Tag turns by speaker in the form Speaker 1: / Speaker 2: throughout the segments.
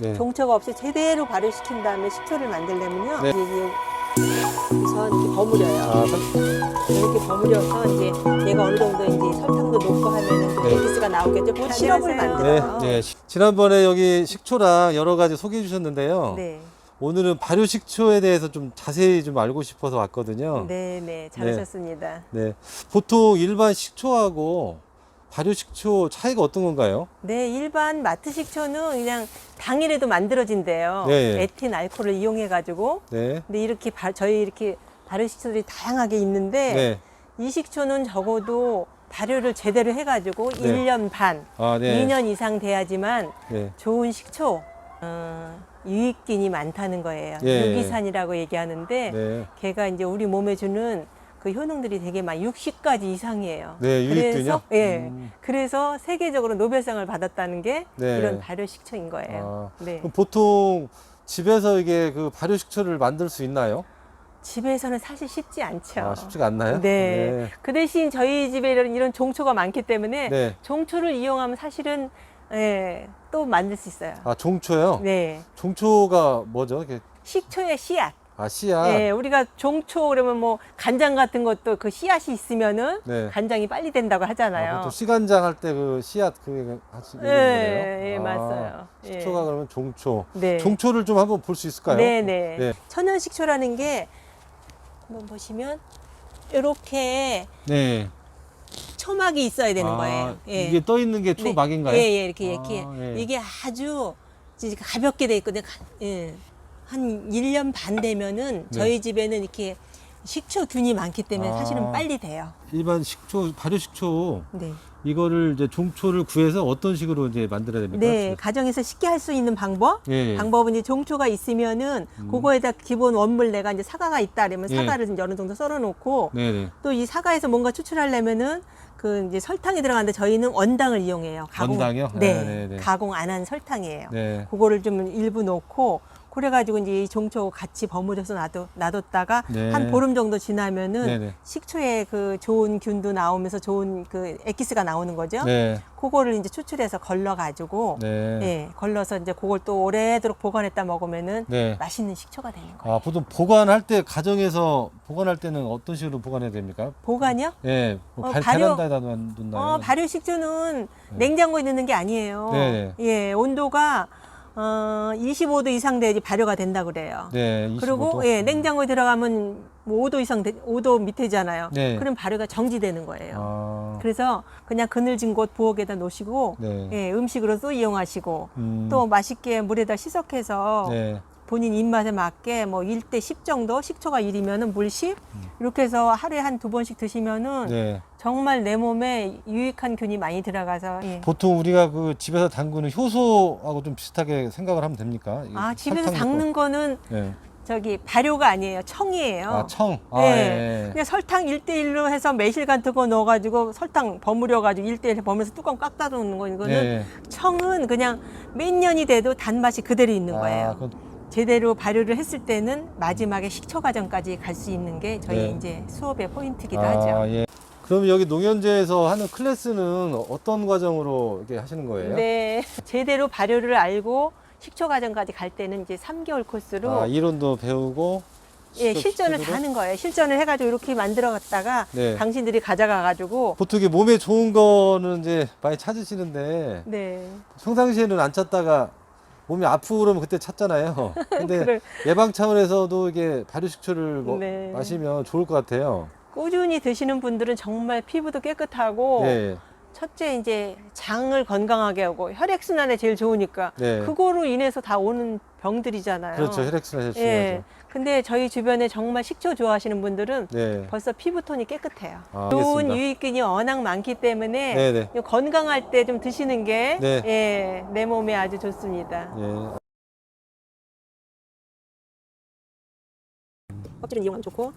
Speaker 1: 네.
Speaker 2: 종초가 없이 제대로 발효시킨 다음에 식초를 만들려면요.
Speaker 1: 네.
Speaker 2: 이제 우선 이렇게 버무려요.
Speaker 1: 아, 설-
Speaker 2: 이렇게 버무려서 이제 얘가 어느 정도 이제 설탕도 녹고 하면은 그
Speaker 1: 네.
Speaker 2: 나오겠죠. 뭐 시럽을
Speaker 1: 네,
Speaker 2: 만들어요.
Speaker 1: 네. 시- 지난번에 여기 식초랑 여러 가지 소개해 주셨는데요.
Speaker 2: 네.
Speaker 1: 오늘은 발효 식초에 대해서 좀 자세히 좀 알고 싶어서 왔거든요.
Speaker 2: 네, 네, 잘하셨습니다.
Speaker 1: 네. 보통 일반 식초하고 발효 식초 차이가 어떤 건가요?
Speaker 2: 네, 일반 마트 식초는 그냥 당일에도 만들어진대요.
Speaker 1: 네.
Speaker 2: 에틸 알코올을 이용해 가지고.
Speaker 1: 네.
Speaker 2: 근데 이렇게 바- 저희 이렇게 발효 식초들이 다양하게 있는데
Speaker 1: 네.
Speaker 2: 이 식초는 적어도 발효를 제대로 해 가지고
Speaker 1: 네.
Speaker 2: 일 1년 반,
Speaker 1: 아, 네.
Speaker 2: 2년 이상 돼야지만
Speaker 1: 네.
Speaker 2: 좋은 식초 어, 유익균이 많다는 거예요.
Speaker 1: 예.
Speaker 2: 유기산이라고 얘기하는데
Speaker 1: 네.
Speaker 2: 걔가 이제 우리 몸에 주는 그 효능들이 되게 많이 60가지 이상이에요.
Speaker 1: 네, 유익균이요?
Speaker 2: 그래서 예.
Speaker 1: 음.
Speaker 2: 그래서 세계적으로 노벨상을 받았다는 게
Speaker 1: 네.
Speaker 2: 이런 발효 식초인 거예요.
Speaker 1: 아,
Speaker 2: 네.
Speaker 1: 그럼 보통 집에서 이게 그 발효 식초를 만들 수 있나요?
Speaker 2: 집에서는 사실 쉽지 않죠.
Speaker 1: 아, 쉽지가 않나요?
Speaker 2: 네. 그 대신 저희 집에 이런, 이런 종초가 많기 때문에
Speaker 1: 네.
Speaker 2: 종초를 이용하면 사실은 예, 또 만들 수 있어요.
Speaker 1: 아, 종초요?
Speaker 2: 네.
Speaker 1: 종초가 뭐죠? 이게
Speaker 2: 식초의 씨앗.
Speaker 1: 아, 씨앗.
Speaker 2: 네, 우리가 종초 그러면 뭐 간장 같은 것도 그 씨앗이 있으면은
Speaker 1: 네.
Speaker 2: 간장이 빨리 된다고
Speaker 1: 아,
Speaker 2: 하잖아요.
Speaker 1: 보통 시간장 할 때 그 씨앗 그게 하시는
Speaker 2: 예,
Speaker 1: 거예요?
Speaker 2: 예,
Speaker 1: 아,
Speaker 2: 맞아요. 예.
Speaker 1: 식초가 그러면 종초.
Speaker 2: 네.
Speaker 1: 종초를 좀 한번 볼 수 있을까요?
Speaker 2: 네, 네.
Speaker 1: 네.
Speaker 2: 천연 식초라는 게 한번 보시면 이렇게
Speaker 1: 네.
Speaker 2: 초막이 있어야 되는
Speaker 1: 아,
Speaker 2: 거예요. 예.
Speaker 1: 이게 떠 있는 게 초막인가요?
Speaker 2: 네. 예, 예, 이렇게,
Speaker 1: 아,
Speaker 2: 이렇게.
Speaker 1: 예.
Speaker 2: 이게 아주 이제 가볍게 돼 있거든요. 가- 예. 한 1년 반 되면은
Speaker 1: 네.
Speaker 2: 저희 집에는 이렇게 식초균이 많기 때문에
Speaker 1: 아.
Speaker 2: 사실은 빨리 돼요.
Speaker 1: 일반 식초, 발효 식초
Speaker 2: 네.
Speaker 1: 이거를 이제 종초를 구해서 어떤 식으로 이제 만들어야 됩니까?
Speaker 2: 네, 가정에서 쉽게 할 수 있는 방법.
Speaker 1: 예.
Speaker 2: 방법은 이제 종초가 있으면은 그거에다 기본 원물 내가 이제 사과가 있다 그러면
Speaker 1: 예.
Speaker 2: 사과를 이제 어느 정도 썰어 놓고
Speaker 1: 네, 네.
Speaker 2: 또이 사과에서 뭔가 추출하려면은 그 이제 설탕이 들어가는데 저희는 원당을 이용해요.
Speaker 1: 원당이요?
Speaker 2: 네,
Speaker 1: 네, 네, 네.
Speaker 2: 가공 안 한 설탕이에요.
Speaker 1: 네.
Speaker 2: 그거를 좀 일부 넣고 그래가지고 이제 이 종초 같이 버무려서 놔둬, 놔뒀다가
Speaker 1: 네.
Speaker 2: 한 보름 정도 지나면은
Speaker 1: 네네.
Speaker 2: 식초에 그 좋은 균도 나오면서 좋은 그 액기스가 나오는 거죠.
Speaker 1: 네.
Speaker 2: 그거를 이제 추출해서 걸러가지고
Speaker 1: 네.
Speaker 2: 예, 걸러서 이제 그걸 또 오래도록 보관했다 먹으면은
Speaker 1: 네.
Speaker 2: 맛있는 식초가 되는 거예요.
Speaker 1: 아, 보통 보관할 때 가정에서 보관할 때는 어떤 식으로 보관해야 됩니까?
Speaker 2: 보관이요?
Speaker 1: 예. 뭐
Speaker 2: 어,
Speaker 1: 발-
Speaker 2: 발효-
Speaker 1: 베란다에다 놔- 둔다요?
Speaker 2: 어, 발효 식초는 냉장고에 넣는 게 아니에요.
Speaker 1: 네.
Speaker 2: 예, 온도가 어, 25도 이상 돼야지 발효가 된다 그래요.
Speaker 1: 네. 25도.
Speaker 2: 그리고 예, 냉장고에 들어가면 뭐 5도 이상 돼- 5도 밑에잖아요.
Speaker 1: 네.
Speaker 2: 그럼 발효가 정지되는 거예요.
Speaker 1: 아.
Speaker 2: 그래서 그냥 그늘진 곳 부엌에다 놓으시고
Speaker 1: 네.
Speaker 2: 예, 음식으로도 이용하시고
Speaker 1: 음.
Speaker 2: 또 맛있게 물에다 희석해서
Speaker 1: 네.
Speaker 2: 본인 입맛에 맞게 뭐 1대 10 정도 식초가 1이면은 물 10 이렇게 해서 하루에 한 두 번씩 드시면은
Speaker 1: 음. 네.
Speaker 2: 정말 내 몸에 유익한 균이 많이 들어가서 예.
Speaker 1: 보통 우리가 그 집에서 담그는 효소하고 좀 비슷하게 생각을 하면 됩니까?
Speaker 2: 이아 집에서
Speaker 1: 설탕 넣고.
Speaker 2: 닦는 거는
Speaker 1: 네.
Speaker 2: 저기 발효가 아니에요 청이에요.
Speaker 1: 아, 청. 아,
Speaker 2: 네.
Speaker 1: 예.
Speaker 2: 그냥 설탕 1대1로 해서 매실 같은 거 넣어가지고 설탕 버무려가지고 1대1 버무려서 뚜껑 꽉 닫아놓는 거 이거는
Speaker 1: 네.
Speaker 2: 청은 그냥 몇 년이 돼도 단맛이 그대로 있는 거예요.
Speaker 1: 아, 그건
Speaker 2: 제대로 발효를 했을 때는 마지막에 식초 과정까지 갈 수 있는 게 저희
Speaker 1: 네.
Speaker 2: 이제 수업의 포인트기도
Speaker 1: 아,
Speaker 2: 하죠.
Speaker 1: 예. 그럼 여기 농연제에서 하는 클래스는 어떤 과정으로 이렇게 하시는 거예요?
Speaker 2: 네, 제대로 발효를 알고 식초 과정까지 갈 때는 이제 3개월 코스로
Speaker 1: 아, 이론도 배우고
Speaker 2: 예,
Speaker 1: 시도-
Speaker 2: 실전을
Speaker 1: 시도로?
Speaker 2: 다 하는 거예요. 실전을 해가지고 이렇게 만들어 갔다가
Speaker 1: 네.
Speaker 2: 당신들이 가져가가지고
Speaker 1: 보통 이게 몸에 좋은 거는 이제 많이 찾으시는데
Speaker 2: 네,
Speaker 1: 평상시에는 안 찾다가 몸이 아프고 그러면 그때 찾잖아요. 근데
Speaker 2: 그럴-
Speaker 1: 예방 차원에서도 이게 발효 식초를 뭐
Speaker 2: 네.
Speaker 1: 마시면 좋을 것 같아요.
Speaker 2: 꾸준히 드시는 분들은 정말 피부도 깨끗하고
Speaker 1: 네.
Speaker 2: 첫째 이제 장을 건강하게 하고 혈액 순환에 제일 좋으니까
Speaker 1: 네.
Speaker 2: 그거로 인해서 다 오는 병들이잖아요.
Speaker 1: 그렇죠. 혈액순환이
Speaker 2: 예.
Speaker 1: 중요하죠.
Speaker 2: 근데 저희 주변에 정말 식초 좋아하시는 분들은
Speaker 1: 네.
Speaker 2: 벌써 피부톤이 깨끗해요.
Speaker 1: 아,
Speaker 2: 좋은
Speaker 1: 알겠습니다.
Speaker 2: 유익균이 워낙 많기 때문에
Speaker 1: 네네.
Speaker 2: 이 건강할 때 좀 드시는 게
Speaker 1: 네.
Speaker 2: 예, 내 몸에 아주 좋습니다.
Speaker 1: 예.
Speaker 2: 껍질은 이용하면 좋고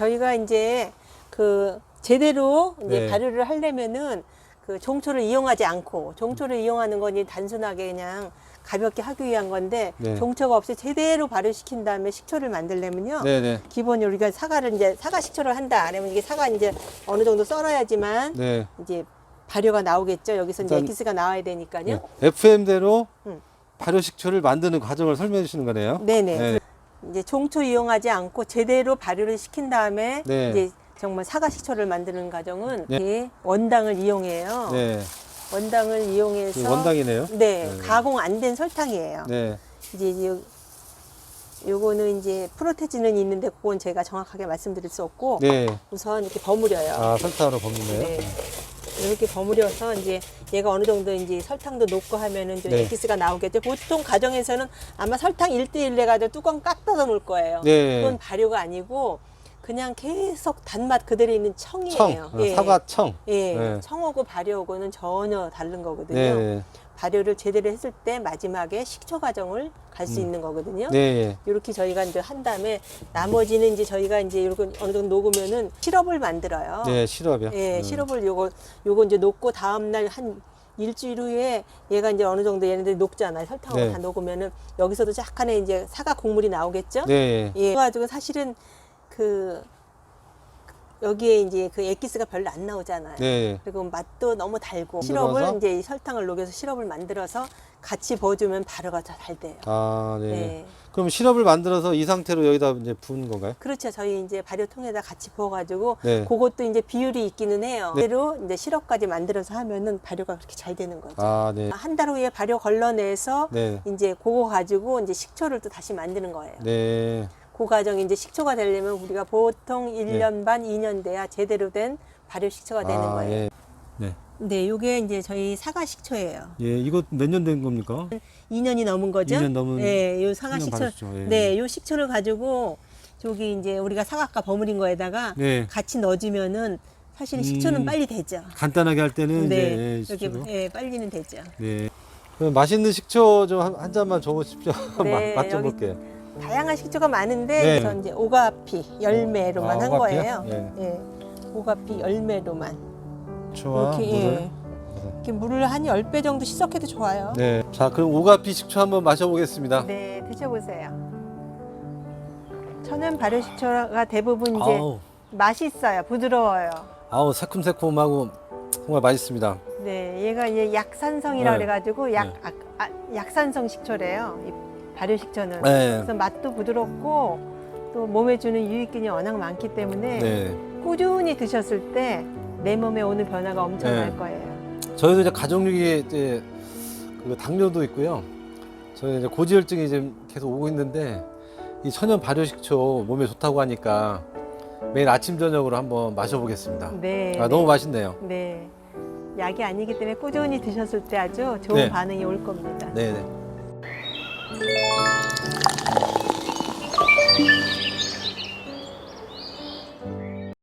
Speaker 2: 저희가 이제 그 제대로 이제
Speaker 1: 네.
Speaker 2: 발효를 하려면은 그 종초를 이용하지 않고 종초를 이용하는 건 이제 단순하게 그냥 가볍게 하기 위한 건데
Speaker 1: 네.
Speaker 2: 종초가 없이 제대로 발효시킨 다음에 식초를 만들려면요.
Speaker 1: 네 네.
Speaker 2: 기본 우리가 사과를 이제 사과 식초를 한다. 아니면 이게 사과 이제 어느 정도 썰어야지만
Speaker 1: 네.
Speaker 2: 이제 발효가 나오겠죠. 여기서 이제
Speaker 1: 일단-
Speaker 2: 에기스가 나와야 되니까요.
Speaker 1: 네. FM대로
Speaker 2: 음.
Speaker 1: 발효 식초를 만드는 과정을 설명해 주시는 거네요.
Speaker 2: 네네.
Speaker 1: 네.
Speaker 2: 이제 종초 이용하지 않고 제대로 발효를 시킨 다음에
Speaker 1: 네.
Speaker 2: 이제 정말 사과 식초를 만드는 과정은
Speaker 1: 네.
Speaker 2: 이 원당을 이용해요.
Speaker 1: 네.
Speaker 2: 원당을
Speaker 1: 그
Speaker 2: 이용해서
Speaker 1: 원당이네요.
Speaker 2: 네,
Speaker 1: 네.
Speaker 2: 가공 안 된 설탕이에요.
Speaker 1: 네.
Speaker 2: 이제 요, 요거는 이제 프로테진은 있는데 그건 제가 정확하게 말씀드릴 수 없고
Speaker 1: 네.
Speaker 2: 우선 이렇게 버무려요.
Speaker 1: 아, 설탕으로 버무네요.
Speaker 2: 네. 이렇게 버무려서 이제 얘가 어느 정도 이제 설탕도 녹고 하면은 이제
Speaker 1: 네.
Speaker 2: 에기스가 나오겠죠. 보통 가정에서는 아마 설탕 1대1 해가지고 뚜껑 깍 닫아 놓을 거예요.
Speaker 1: 네.
Speaker 2: 그건 발효가 아니고 그냥 계속 단맛 그대로 있는 청이에요.
Speaker 1: 청, 어, 사과 청.
Speaker 2: 예.
Speaker 1: 네.
Speaker 2: 청하고 발효하고는 전혀 다른 거거든요.
Speaker 1: 네.
Speaker 2: 발효를 제대로 했을 때 마지막에 식초 과정을 갈수
Speaker 1: 음.
Speaker 2: 있는 거거든요.
Speaker 1: 네.
Speaker 2: 이렇게 저희가 이제 한 다음에 나머지는 이제 저희가 이제 이렇게 어느 정도 녹으면은 시럽을 만들어요.
Speaker 1: 네, 시럽이요.
Speaker 2: 예,
Speaker 1: 음.
Speaker 2: 시럽을 요거 요거 이제 녹고 다음 날 한 일주일 후에 얘가 이제 어느 정도 얘네들이 녹잖아요. 설탕하고
Speaker 1: 네.
Speaker 2: 다 녹으면은 여기서도 약간의 이제 사과 국물이 나오겠죠.
Speaker 1: 네.
Speaker 2: 예. 그래 가지고 사실은 그 여기에 이제 그 액기스가 별로 안 나오잖아요.
Speaker 1: 네.
Speaker 2: 그리고 맛도 너무 달고
Speaker 1: 만들어서?
Speaker 2: 시럽을 이제 이 설탕을 녹여서 시럽을 만들어서 같이 부어주면 발효가 더 잘 돼요.
Speaker 1: 아, 네.
Speaker 2: 네.
Speaker 1: 그럼 시럽을 만들어서 이 상태로 여기다 이제 부은 건가요?
Speaker 2: 그렇죠. 저희 이제 발효통에다 같이 부어가지고
Speaker 1: 네.
Speaker 2: 그것도 이제 비율이 있기는 해요.
Speaker 1: 네.
Speaker 2: 그대로 이제 시럽까지 만들어서 하면은 발효가 그렇게 잘 되는 거죠.
Speaker 1: 아, 네.
Speaker 2: 한 달 후에 발효 걸러내서
Speaker 1: 네.
Speaker 2: 이제 그거 가지고 이제 식초를 또 다시 만드는 거예요.
Speaker 1: 네.
Speaker 2: 그 과정이 이제 식초가 되려면 우리가 보통 일
Speaker 1: 네.
Speaker 2: 년 반, 이년 돼야 제대로 된 발효 식초가 되는
Speaker 1: 아,
Speaker 2: 거예요.
Speaker 1: 예. 네.
Speaker 2: 네, 요게 이제 저희 사과 식초예요.
Speaker 1: 예, 이거 몇 년 된 겁니까?
Speaker 2: 2년이 넘은 거죠?
Speaker 1: 2년 넘은
Speaker 2: 네, 요 사과 식초.
Speaker 1: 예.
Speaker 2: 네, 요 식초를 가지고 저기 이제 우리가 사과가 버무린 거에다가
Speaker 1: 네.
Speaker 2: 같이 넣어주면은 사실 식초는
Speaker 1: 음,
Speaker 2: 빨리 되죠.
Speaker 1: 간단하게 할 때는
Speaker 2: 네,
Speaker 1: 이제
Speaker 2: 이렇게
Speaker 1: 식초로.
Speaker 2: 예, 빨리는 되죠.
Speaker 1: 네. 그럼 맛있는 식초 좀 한 잔만 줘보십시오.
Speaker 2: 네,
Speaker 1: 맛좀
Speaker 2: 여기
Speaker 1: 볼게요.
Speaker 2: 다양한 식초가 많은데
Speaker 1: 네.
Speaker 2: 전 이제 오가피 열매로만
Speaker 1: 아,
Speaker 2: 한
Speaker 1: 오가피요?
Speaker 2: 거예요.
Speaker 1: 예.
Speaker 2: 예. 오가피 열매로만
Speaker 1: 좋아.
Speaker 2: 이렇게
Speaker 1: 물을.
Speaker 2: 예. 이렇게 물을 한 10배 정도 씻어도 좋아요.
Speaker 1: 네. 자, 그럼 오가피 식초 한번 마셔보겠습니다.
Speaker 2: 네, 드셔보세요. 천연 발효 식초가 대부분 이제
Speaker 1: 아우,
Speaker 2: 맛있어요. 부드러워요.
Speaker 1: 아우 새콤새콤하고 정말 맛있습니다.
Speaker 2: 네, 얘가 이제 약산성이라
Speaker 1: 네.
Speaker 2: 고 그래가지고 약,
Speaker 1: 네.
Speaker 2: 아, 아, 약산성 식초래요. 이 발효 식초는.
Speaker 1: 네.
Speaker 2: 그래서 맛도 부드럽고 또 몸에 주는 유익균이 워낙 많기 때문에
Speaker 1: 네.
Speaker 2: 꾸준히 드셨을 때 내 몸에 오는 변화가 엄청날
Speaker 1: 네.
Speaker 2: 거예요.
Speaker 1: 저희도 이제 가족육에 이제 그 당뇨도 있고요. 저희 이제 고지혈증이 지금 계속 오고 있는데 이 천연 발효 식초 몸에 좋다고 하니까 매일 아침 저녁으로 한번 마셔보겠습니다.
Speaker 2: 네.
Speaker 1: 아,
Speaker 2: 네.
Speaker 1: 너무 맛있네요.
Speaker 2: 네. 약이 아니기 때문에 꾸준히 드셨을 때 아주 좋은
Speaker 1: 네.
Speaker 2: 반응이 올 겁니다.
Speaker 1: 네, 네. Thank you.